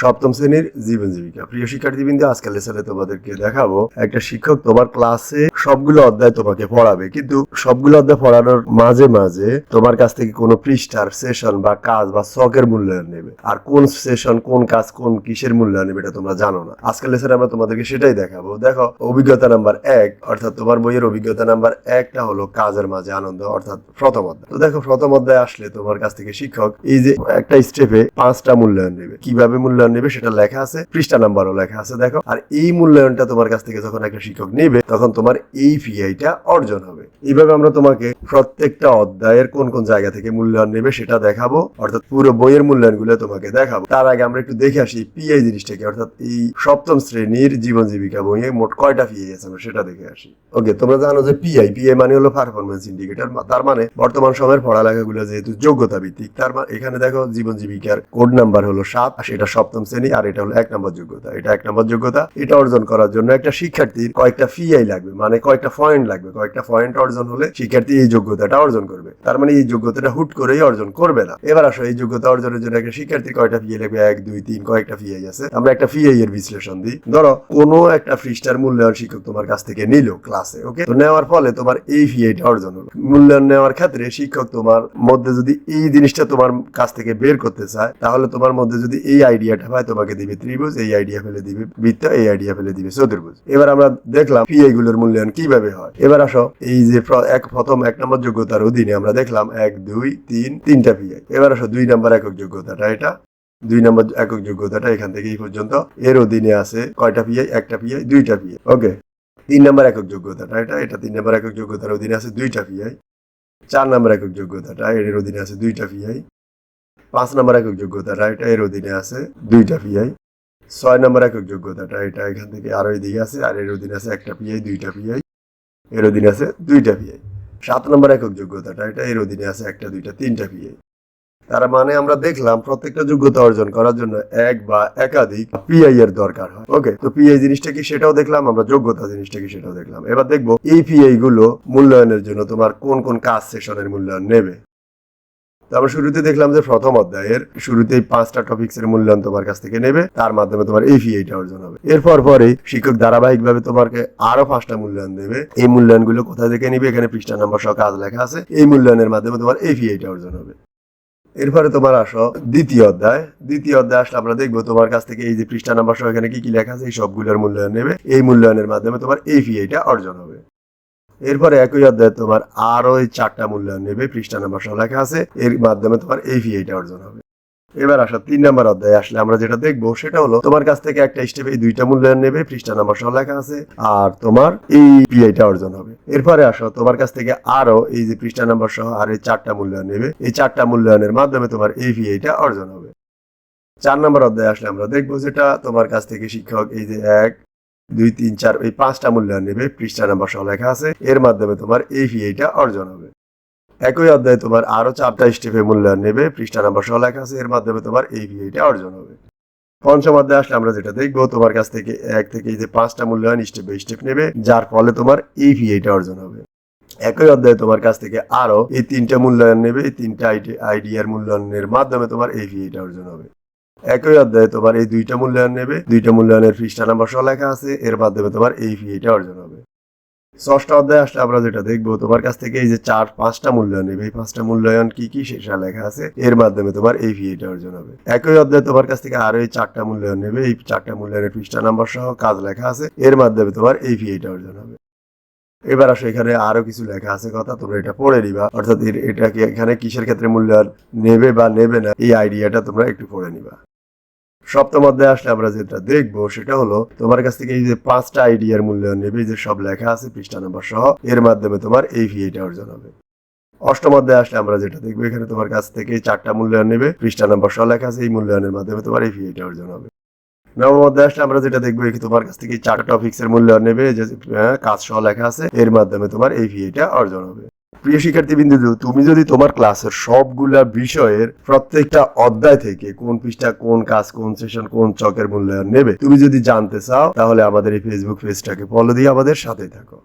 সপ্তম শ্রেণির জীবন জীবিকা প্রিয় শিক্ষার্থীবৃন্দ আজকাল লেসনে তোমাদেরকে দেখাবো, একটা শিক্ষক তোমার ক্লাসে সবগুলো অধ্যায় তোমাকে পড়াবে। কিন্তু সবগুলো অধ্যায় পড়ানোর মাঝে মাঝে তোমার কাছ থেকে কোনো পৃষ্ঠার সেশন বা কাজ বা শখের মূল্যায়ন নেবে। আর কোন সেশন কোন কাজ, কোন কিসের মূল্যায়ন নেবে এটা তোমরা জানো না। আজকাল লেসনে আমরা তোমাদেরকে সেটাই দেখাবো। দেখো, অভিজ্ঞতা নাম্বার এক, অর্থাৎ তোমার বইয়ের অভিজ্ঞতা নাম্বার একটা হলো কাজের মাঝে আনন্দ, অর্থাৎ প্রথম অধ্যায়। তো দেখো, প্রথম অধ্যায় আসলে তোমার কাছ থেকে শিক্ষক এই যে একটা স্টেপে পাঁচটা মূল্যায়ন নেবে। কীভাবে মূল্যায়ন নেবে সেটা লেখা আছে, পৃষ্ঠা নাম্বারও লেখা আছে, দেখো। আর এই মূল্যায়নটা তোমার কাছ থেকে যখন একটা শিক্ষক নেবে, তখন তোমার এই পিআইটা অর্জন হবে। এইভাবে আমরা তোমাকে প্রত্যেকটা অধ্যায়ের কোন কোন জায়গা থেকে মূল্যায়ন নেবে সেটা দেখাবো, অর্থাৎ পুরো বইয়ের মূল্যায়নগুলো তোমাকে দেখাবো। তার আগে আমরা একটু দেখে আসি পিআই জিনিসটাকে অর্থাৎ এই সপ্তম শ্রেণির জীবন জীবিকা বইয়ে মোট কয়টা পিআই আছে আমরা সেটা দেখে আসি। ওকে তোমরা জানো যে পিআই পিআই মানে হলো পারফরমেন্স ইন্ডিকেটর তার মানে বর্তমান সময়ের পড়ালেখাগুলো যেহেতু যোগ্যতা ভিত্তিক তার মানে এখানে দেখো জীবন জীবিকার কোড নাম্বার হলো সাত, আর সেটা সপ্তম শ্রেণি, আর এটা হলো এক নম্বর যোগ্যতা। এটা এক নম্বর যোগ্যতা, এটা অর্জন করার জন্য একটা শিক্ষার্থীর কয়েকটা পিআই লাগবে মানে কয়েকটা পয়েন্ট লাগবে, কয়েকটা পয়েন্ট অর্জন হলে শিক্ষার্থী এই যোগ্যতাটা অর্জন করবে। তার মানে এই যোগ্যতাটা হুট করেই অর্জন করবে না। এবার আসো, এই যোগ্যতা অর্জনের জন্য একটা শিক্ষার্থী কয়টা পিআই লাগবে? এক, দুই, তিন, কয়েকটা পিআই আছে। আমরা একটা পিআই এর বিশ্লেষণ দিই। ধরো, কোনো একটা পৃষ্ঠার মূল্যায়ন শিক্ষক তোমার কাছ থেকে নিল ক্লাসে ওকে তো নেওয়ার ফলে তোমার এই পিআইটা অর্জন হলো। মূল্যায়ন নেওয়ার ক্ষেত্রে শিক্ষক তোমার মধ্যে যদি এই জিনিসটা তোমার কাছ থেকে বের করতে চায়, তাহলে তোমার মধ্যে যদি এই আইডিয়াটা হয় তোমাকে দিবে ত্রিভুজ, এই আইডিয়া ফেলে দিবে বৃত্ত, এই আইডিয়া ফেলে দিবে চতুর্ভুজ। এবার আমরা দেখলাম পিআই গুলোর মূল্যায়ন কীভাবে হয়। এবার আসো, এই যে এক প্রথম এক নম্বর যোগ্যতার অধীনে আমরা দেখলাম এক, দুই, তিন, তিনটা পিআই এবার আসো দুই নম্বর একক যোগ্যতাটা, এটা দুই নম্বর একক যোগ্যতাটা এখান থেকে এই পর্যন্ত। এর অধীনে আছে কয়টা পিআই একটা পিআই দুইটা পিআই ওকে, তিন নম্বর একক যোগ্যতাটা, এটা এটা তিন নম্বর একক যোগ্যতার অধীনে আছে দুইটা পিআই চার নম্বর একক যোগ্যতাটা, এর অধীনে আছে দুইটা পিআই পাঁচ নম্বর একক যোগ্যতাটা, এটা, এর অধীনে আছে দুইটা পিআই ছয় নম্বর একক যোগ্যতাটা, এটা এখান থেকে আরও এদিকে আছে, আর এর অধীনে আছে একটা পিআই দুইটা পিআই এর অধীনে আছে দুইটা পিআই সাত নম্বর একক যোগ্যতাটা, এটা এর অধীনে আছে একটা, দুইটা, তিনটা পিআই তার মানে আমরা দেখলাম প্রত্যেকটা যোগ্যতা অর্জন করার জন্য এক বা একাধিক পিআই এর দরকার হয়। ওকে তো পিআই জিনিসটা কি সেটাও দেখলাম, আমরা যোগ্যতা জিনিসটা কি সেটাও দেখলাম। এবার দেখব এই পিআই গুলো মূল্যায়নের জন্য তোমার কোন কোন কাজ সেশনের মূল্যায়ন নেবে। আমরা শুরুতে দেখলাম যে প্রথম অধ্যায়ের শুরুতেই পাঁচটা টপিক্স এর মূল্যায়ন তোমার কাছ থেকে নেবে, তার মাধ্যমে তোমার এই অর্জন হবে। এরপর পরে শিক্ষক ধারাবাহিক ভাবে তোমাকে আরও পাঁচটা মূল্যায়ন দেবে। এই মূল্যায়নগুলো কোথা থেকে নিবে? এখানে পৃষ্ঠা নাম্বার সহ কাজ লেখা আছে। এই মূল্যায়নের মাধ্যমে তোমার এই পিআইটা অর্জন হবে। এরপরে তোমার আসো দ্বিতীয় অধ্যায়। দ্বিতীয় অধ্যায় আসলে আমরা দেখব তোমার কাছ থেকে এই যে পৃষ্ঠা নাম্বার সহ এখানে কি কি লেখা আছে, এই সবগুলোর মূল্যায়ন নেবে। এই মূল্যায়নের মাধ্যমে তোমার এই পিআইটা অর্জন হবে। এরপরে একই অধ্যায়ে তোমার আরও এই চারটা মূল্যায়ন নেবে, পৃষ্ঠা নাম্বার সহ লেখা আছে, এর মাধ্যমে তোমার এই পিআইটা অর্জন হবে। এবার আসো তিন নাম্বার অধ্যায়, আসলে আমরা যেটা দেখব সেটা হলো, তোমার কাছ থেকে একটা স্টেপে দুইটা মূল্যায়ন নেবে, পৃষ্ঠা নাম্বার সহ লেখা আছে, আর তোমার এই পিআইটা অর্জন হবে। এরপরে আসো, তোমার কাছ থেকে আরও এই যে পৃষ্ঠা নাম্বার সহ আর এই চারটা মূল্যায়ন নেবে, এই চারটা মূল্যায়নের মাধ্যমে তোমার এই পিআইটা অর্জন হবে। চার নম্বর অধ্যায়ে আসলে আমরা দেখব যেটা, তোমার কাছ থেকে শিক্ষক এই যে এক দুই, তিন, চার, এই পাঁচটা মূল্যায়ন নেবে, পৃষ্ঠা নাম্বার সহ লেখা আছে। এর মাধ্যমে তোমার এই পিআইটা অর্জন হবে। একই অধ্যায়ে তোমার আরও চারটা স্টেপে মূল্যায়ন নেবে, পৃষ্ঠা নাম্বার সহ লেখা আছে, এর মাধ্যমে তোমার এই পিআইটা অর্জন হবে। পঞ্চম অধ্যায়ে আসলে আমরা যেটা দেখব, তোমার কাছ থেকে এক থেকে যে পাঁচটা মূল্যায়ন স্টেপ স্টেপ নেবে, যার ফলে তোমার এই ভিআইটা অর্জন হবে। একই অধ্যায়ে তোমার কাছ থেকে আরও এই তিনটা মূল্যায়ন নেবে, এই তিনটা আইডিয়ার মূল্যায়নের মাধ্যমে তোমার এই ভিআইটা অর্জন হবে। একই অধ্যায়ে তোমার এই দুইটা মূল্যায়ন নেবে, দুইটা মূল্যায়নের পৃষ্ঠা নাম্বার সহ লেখা আছে, এর মাধ্যমে তোমার এই পিআইটা অর্জন হবে। ষষ্ঠ অধ্যায়ে আসলে আমরা যেটা দেখব, তোমার কাছ থেকে এই যে চার, পাঁচটা মূল্যায়ন নেবে, এই পাঁচটা মূল্যায়ন কি কি সেটা লেখা আছে, এর মাধ্যমে তোমার এই ভিএটা অর্জন হবে। একই অধ্যায়ে তোমার কাছ থেকে আরও এই চারটা মূল্যায়ন নেবে, এই চারটা মূল্যায়নের পৃষ্ঠা নাম্বার সহ কাজ লেখা আছে, এর মাধ্যমে তোমার এই ভিএটা অর্জন হবে। এবার আসো এখানে আরও কিছু লেখা আছে কথা, তোমরা এটা পড়ে নিবা, অর্থাৎ এটা কি এখানে কিসের ক্ষেত্রে মূল্যায়ন নেবে বা নেবে না, এই আইডিয়াটা তোমরা একটু পড়ে নিবা। সপ্তম অধ্যায়ে আসলে আমরা যেটা দেখব সেটা হলো তোমার কাছ থেকে এই যে পাঁচটা আইডিয়ার মূল্যায়ন নেবে যে সব লেখা আছে পৃষ্ঠা নাম্বার সহ এর মাধ্যমে তোমার এই ভিএটা অর্জন হবে। অষ্টম অধ্যায়ে আসলে আমরা যেটা দেখব এখানে তোমার কাছ থেকে চারটা মূল্যায়ন নেবে পৃষ্ঠা নাম্বার সহ লেখা আছে এই মূল্যায়নের মাধ্যমে তোমার এই ভিএটা অর্জন হবে। নবম অধ্যায়ে আসলে আমরা যেটা দেখব তোমার কাছ থেকে চারটা টপিক্স এর মূল্যায়ন নেবে যে আহ, কাজ সহ লেখা আছে এর মাধ্যমে তোমার এই ভিএটা অর্জন হবে। প্রিয় শিক্ষার্থী বিন্দু তুমি যদি তোমার ক্লাসের সবগুলা বিষয়ের প্রত্যেকটা অধ্যায় থেকে কোন পৃষ্ঠা, কোন কাজ, কোন সেশন, কোন চকের মূল্যায়ন নেবে, তুমি যদি জানতে চাও, তাহলে আমাদের এই ফেসবুক পেজটাকে ফলো দিয়ে আমাদের সাথে থাকো।